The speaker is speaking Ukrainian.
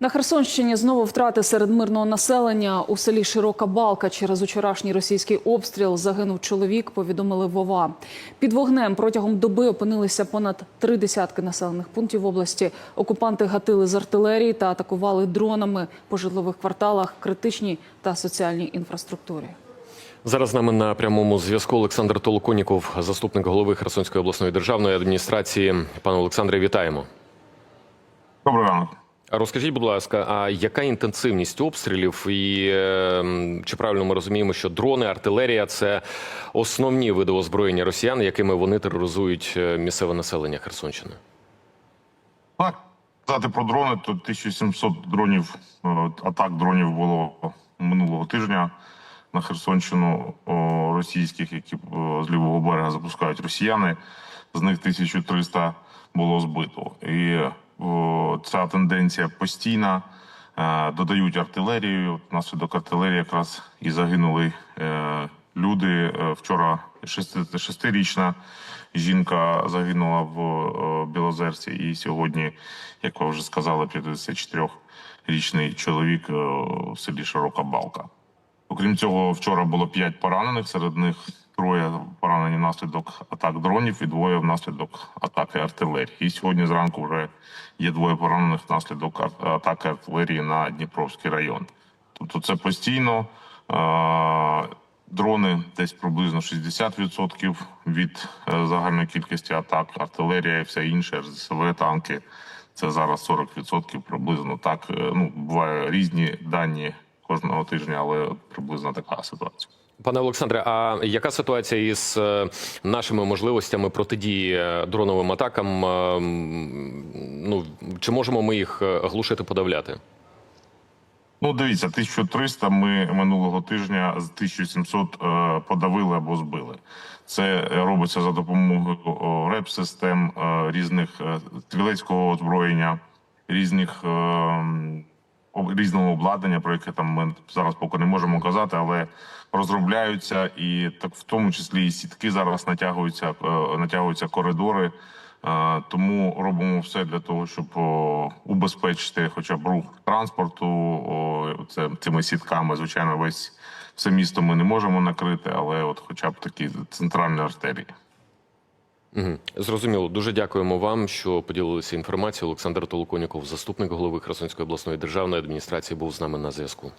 На Херсонщині знову втрати серед мирного населення у селі Широка Балка через учорашній російський обстріл загинув чоловік. Повідомили Вова. Під вогнем протягом доби опинилися понад три десятки населених пунктів області. Окупанти гатили з артилерії та атакували дронами по житлових кварталах, критичній та соціальній інфраструктурі. Зараз з нами на прямому зв'язку Олександр Толоконіков, заступник голови Херсонської обласної державної адміністрації. Пане Олександре, вітаємо. Добрий ранок. Розкажіть, будь ласка, а яка інтенсивність обстрілів? І е, чи правильно ми розуміємо, що дрони, артилерія це основні види озброєння росіян, якими вони тероризують е, місцеве населення Херсонщини? Так, казати про дрони, то 1700 дронів, е, атак дронів було минулого тижня на Херсонщину російських, які е, з лівого берега запускають росіяни. З них 1300 було збито. І ця тенденція постійна. Е, Додають артилерію. Внаслідок артилерії якраз і загинули е, люди. Е, Вчора 66-річна жінка загинула в Білозерці, і сьогодні, як ви вже сказали, 54-річний чоловік в селі Широка Балка. Окрім цього, вчора було 5 поранених. Серед них троє поранені внаслідок атак дронів і двоє внаслідок атаки артилерії. І сьогодні зранку вже є двоє поранених внаслідок атаки артилерії на Дніпровський район. Тобто це постійно. Дрони десь приблизно 60% від е, загальної кількості атак, артилерія і все інше, РЗСВ, танки. Це зараз 40% приблизно так. Е, Ну, буває різні дані кожного тижня, але приблизно така ситуація. Пане Олександре, а яка ситуація із е, нашими можливостями протидії е, дроновим атакам? Е, Ну чи можемо ми їх глушити, подавляти? Ну, дивіться, 1300 ми минулого тижня з 1700 е, подавили або збили. Це робиться за допомогою реп-систем, різних стрілецького озброєння, різних різного обладнання, про яке там ми зараз поки не можемо казати, але розробляються і так в тому числі і сітки зараз натягуються, е, натягуються коридори. Е, Тому робимо все для того, щоб убезпечити хоча б рух транспорту. Це цими сітками. Звичайно, весь все місто ми не можемо накрити, але от, хоча б такі центральні артерії. Зрозуміло. Дуже дякуємо вам, що поділилися інформацією. Олександр Толоконіков, заступник голови Херсонської обласної державної адміністрації, був з нами на зв'язку.